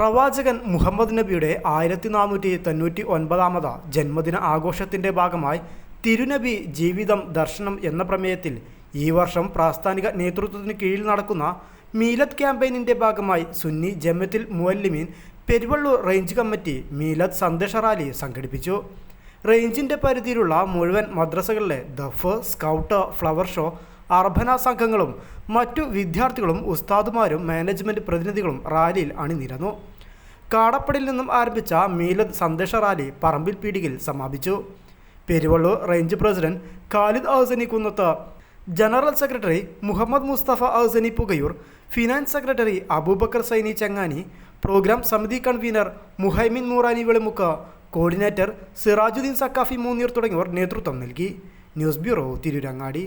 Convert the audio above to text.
പ്രവാചകൻ മുഹമ്മദ് നബിയുടെ ആയിരത്തി നാനൂറ്റി തൊണ്ണൂറ്റി ഒൻപതാമത് ജന്മദിന ആഘോഷത്തിന്റെ ഭാഗമായി തിരുനബി ജീവിതം ദർശനം എന്ന പ്രമേയത്തിൽ ഈ വർഷം പ്രാസ്ഥാനിക നേതൃത്വത്തിന് കീഴിൽ നടക്കുന്ന മീലത്ത് ക്യാമ്പയിനിന്റെ ഭാഗമായി സുന്നി ജമത്തിൽ മുവല്ലിമീൻ പെരുവള്ളൂർ റേഞ്ച് കമ്മിറ്റി മീലത്ത് സന്ദേശ റാലി സംഘടിപ്പിച്ചു. റേഞ്ചിന്റെ പരിധിയിലുള്ള മുഴുവൻ മദ്രസകളിലെ ദഫ് സ്കൗട്ട് ഫ്ലവർ ഷോ അർബന സംഘങ്ങളും മറ്റു വിദ്യാർത്ഥികളും ഉസ്താദുമാരും മാനേജ്മെന്റ് പ്രതിനിധികളും റാലിയിൽ അണിനിരന്നു. കാടപ്പടിയിൽ നിന്നും ആരംഭിച്ച മീലദ് സന്ദേശ റാലി പറമ്പിൽ പീടികയിൽ സമാപിച്ചു. Peruvallur range president Khalid Ausani Kunnath general secretary Muhammad Mustafa Ausani Pukayoor finance secretary Abubakar Saini Changani programme സമിതി കൺവീനർ മുഹൈമിൻ നൂറാനി വെളിമുക്ക് കോർഡിനേറ്റർ സിറാജുദ്ദീൻ സക്കാഫി മൂന്നീർ തുടങ്ങിയവർ നേതൃത്വം നൽകി. News bureau Tirurangadi.